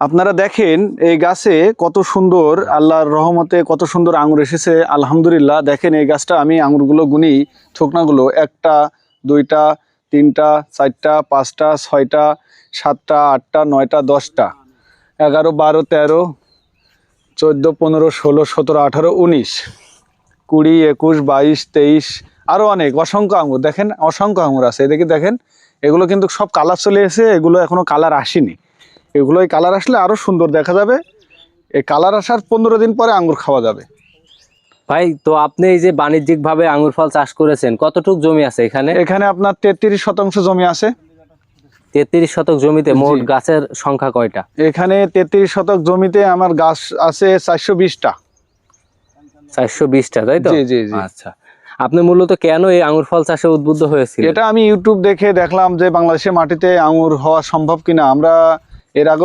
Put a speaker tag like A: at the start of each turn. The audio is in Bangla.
A: আপনারা দেখেন এই গাছে কত সুন্দর আল্লাহর রহমতে কত সুন্দর আঙুর এসেছে। আলহামদুলিল্লাহ, দেখেন এই গাছটা আমি আঙুরগুলো গুনি থোকনাগুলো একটা, দুইটা, তিনটা, চারটা, পাঁচটা, ছয়টা, সাতটা, আটটা, নয়টা, দশটা, এগারো, বারো, তেরো, চোদ্দ, পনেরো, ষোলো, সতেরো, আঠারো, উনিশ, কুড়ি, একুশ, বাইশ, তেইশ আরও অনেক, অসংখ্য আঙুর, দেখেন অসংখ্য আঙুর আছে। এদিকে দেখেন, এগুলো কিন্তু সব কালার চলে এসে এগুলো এখনও কালার আসেনি। এগুলো এই কালার আসলে আরও সুন্দর দেখা যাবে। এই কালার আসার পনেরো দিন পরে আঙুর খাওয়া যাবে।
B: ভাই তো আপনি এই যে বাণিজ্যিক ভাবে আঙ্গুর ফল চাষ করেছেন কতটুক জমি আছে এখানে?
A: এখানে আপনার তেত্রিশ শতাংশ জমি আছে।
B: তেত্রিশ শতক জমিতে মোট গাছের সংখ্যা কয়টা?
A: এখানে তেত্রিশ শতক জমিতে আমার গাছ আছে চারশো বিশটা।
B: চারশো বিশটা তাই তো?
A: জি, জি।
B: আচ্ছা। আপনি মূলত কেন এই আঙ্গুর ফল চাষে উদ্বুদ্ধ হয়েছিল
A: এটা আমি ইউটিউব দেখে দেখলাম যে বাংলাদেশের মাটিতে আঙুর হওয়া সম্ভব কিনা। আমরা এর আগেও